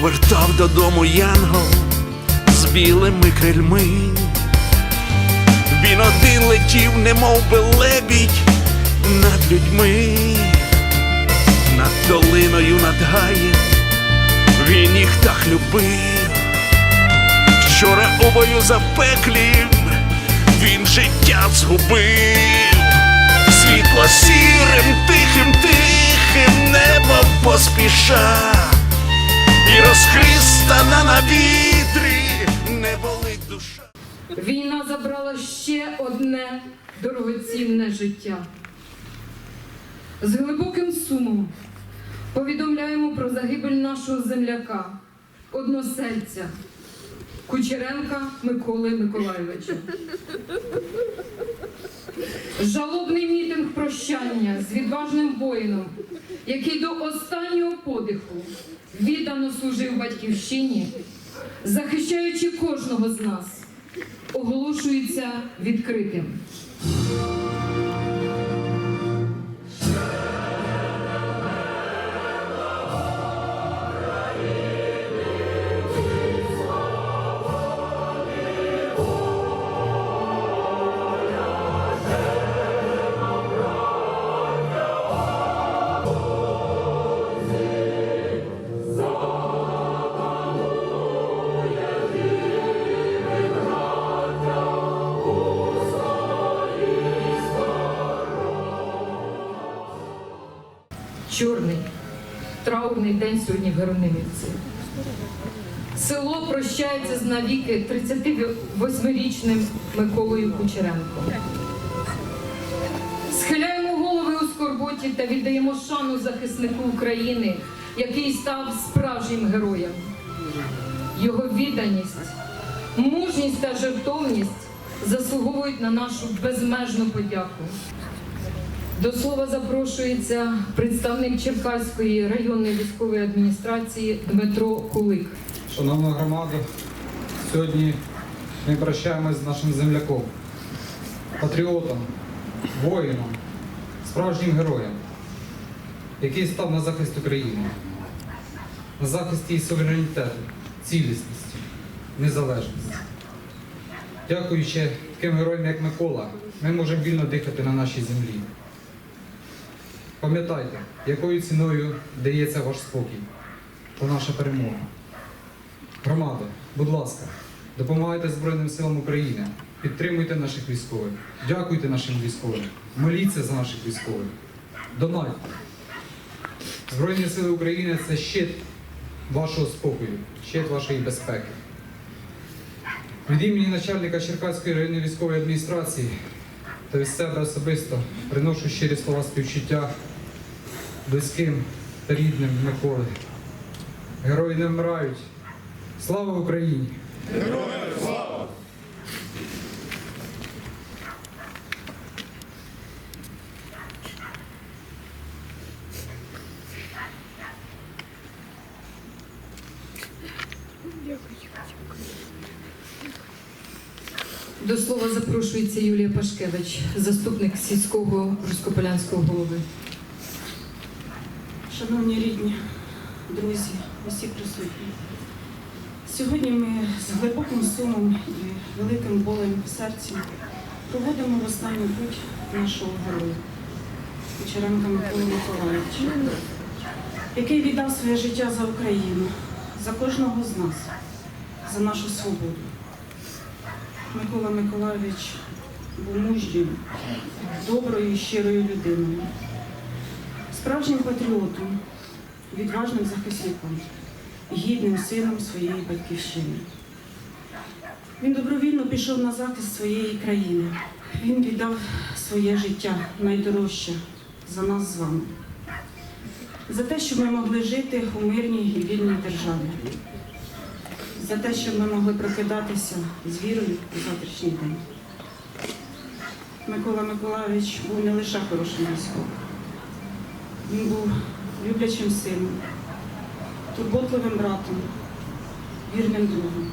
повертав додому янгол з білими крильми. Він один летів, немов би лебідь над людьми, над долиною, над гаєм, він їх так любив. Вчора у бою запеклім він життя згубив, світло сірим, тихим, тихим небом поспіша, і розхристана на вітрі не болить душа. Війна забрала ще одне дорогоцінне життя. З глибоким сумом повідомляємо про загибель нашого земляка, односельця Кучеренка Миколи Миколайовича. Жалобний мітинг прощання з відважним воїном, який до останнього подиху віддано служив батьківщині, захищаючи кожного з нас оголошується відкритим. Чорний траурний день сьогодні в Геронимівці. Село прощається з навіки 38-річним Миколою Кучеренком. Схиляємо голови у скорботі та віддаємо шану захиснику України, який став справжнім героєм. Його відданість, мужність та жертовність заслуговують на нашу безмежну подяку. До слова запрошується представник Черкаської районної військової адміністрації Дмитро Кулик. Шановна громада, сьогодні ми прощаємось з нашим земляком, патріотом, воїном, справжнім героєм, який став на захист України, на захист її суверенітету, цілісності, незалежності. Дякуючи таким героям, як Микола, ми можемо вільно дихати на нашій землі. Пам'ятайте, якою ціною дається ваш спокій та наша перемога. Громада, будь ласка, допомагайте Збройним силам України, підтримуйте наших військових, дякуйте нашим військовим, моліться за наших військових, донайте. Збройні сили України це щит вашого спокою, щит вашої безпеки. Від імені начальника Черкаської районної військової адміністрації та від себе особисто приношу щирі слова співчуття близьким та рідним Миколи. Герої не вмирають. Слава Україні! До слова запрошується Юлія Пашкевич, заступник сільського руськополянського голови. Шановні рідні, друзі, усі присутні. Сьогодні ми з глибоким сумом і великим болем в серці проводимо в останню путь нашого героя Кучеренка Миколи Миколаївича, який віддав своє життя за Україну, за кожного з нас, за нашу свободу. Микола Миколаївич був мужньою, доброю і щирою людиною справжнім патріотом, відважним захисником, гідним сином своєї батьківщини. Він добровільно пішов на захист своєї країни. Він віддав своє життя найдорожче за нас з вами, за те, щоб ми могли жити у мирній і вільній державі, за те, щоб ми могли прокидатися з вірою у завтрашній день. Микола Миколайович був не лише хорошим військовим. Він був люблячим сином, турботливим братом, вірним другом.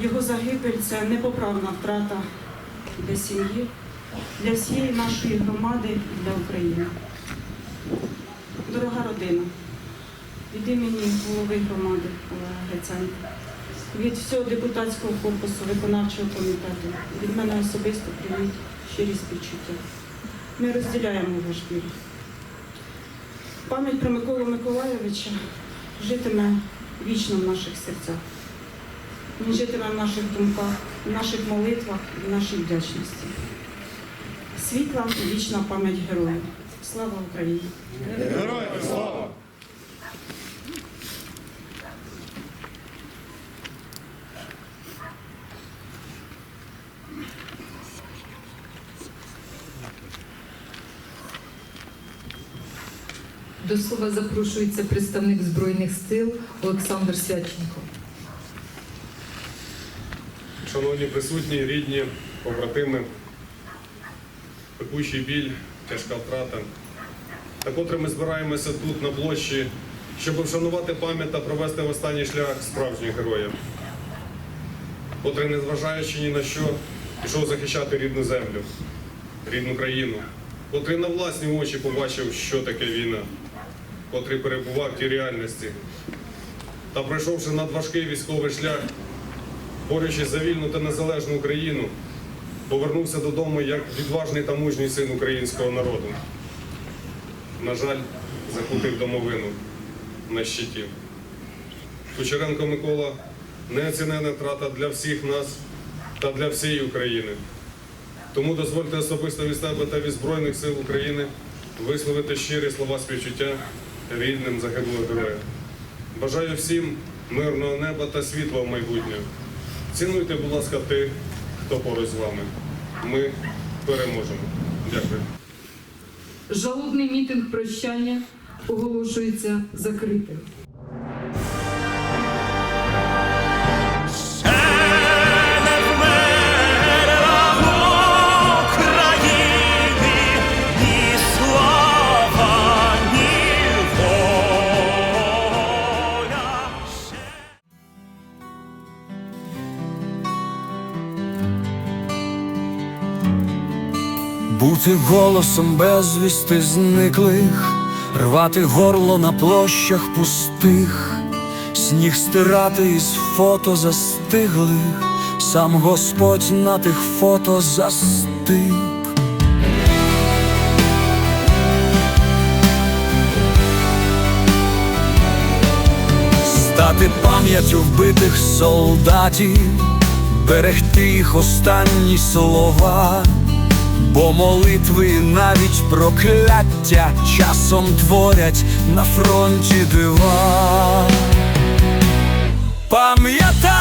Його загибель це непоправна втрата для сім'ї, для всієї нашої громади і для України. Дорога родина, від імені голови громади Олега Гриценка, від всього депутатського корпусу виконавчого комітету, від мене особисто привіт, щирі співчуття. Ми розділяємо ваш біль. Пам'ять про Миколу Миколайовича житиме вічно в наших серцях. Він житиме в наших думках, в наших молитвах і в нашій вдячності. Світла вічна пам'ять героїв. Слава Україні! До слова запрошується представник Збройних сил Олександр Свяченко. Шановні присутні, рідні, побратими, пекучий біль, тяжка втрата. Та котре ми збираємося тут на площі, щоб вшанувати пам'ять та провести в останній шлях справжніх героїв, котрий, незважаючи ні на що, пішов захищати рідну землю, рідну країну, котрий на власні очі побачив, що таке війна, котрий перебував в тій реальності. Та пройшовши надважкий військовий шлях, борючись за вільну та незалежну Україну, повернувся додому як відважний та мужній син українського народу. На жаль, захопив домовину на щиті. Кучеренко Микола неоцінена втрата для всіх нас та для всієї України. Тому дозвольте особисто від себе та від Збройних сил України висловити щирі слова співчуття рідним загиблих героя. Бажаю всім мирного неба та світла в майбутнє. Цінуйте, будь ласка, тих, хто поруч з вами. Ми переможемо. Дякую. Жалобний мітинг прощання оголошується закритим. Бути голосом безвісти зниклих, рвати горло на площах пустих, сніг стирати із фото застиглих, сам Господь на тих фото застиг. Стати пам'яттю вбитих солдатів, берегти їх останні слова. Бо молитви навіть прокляття часом творять на фронті дива. Пам'ятати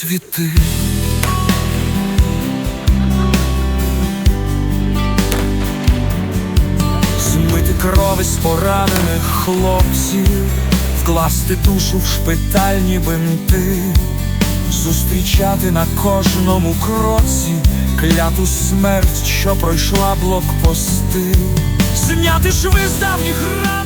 світи. Змити крови з поранених хлопців, вкласти душу в шпитальні бинти, зустрічати на кожному кроці кляту смерть, що пройшла блокпости, зняти шви з давніх ран.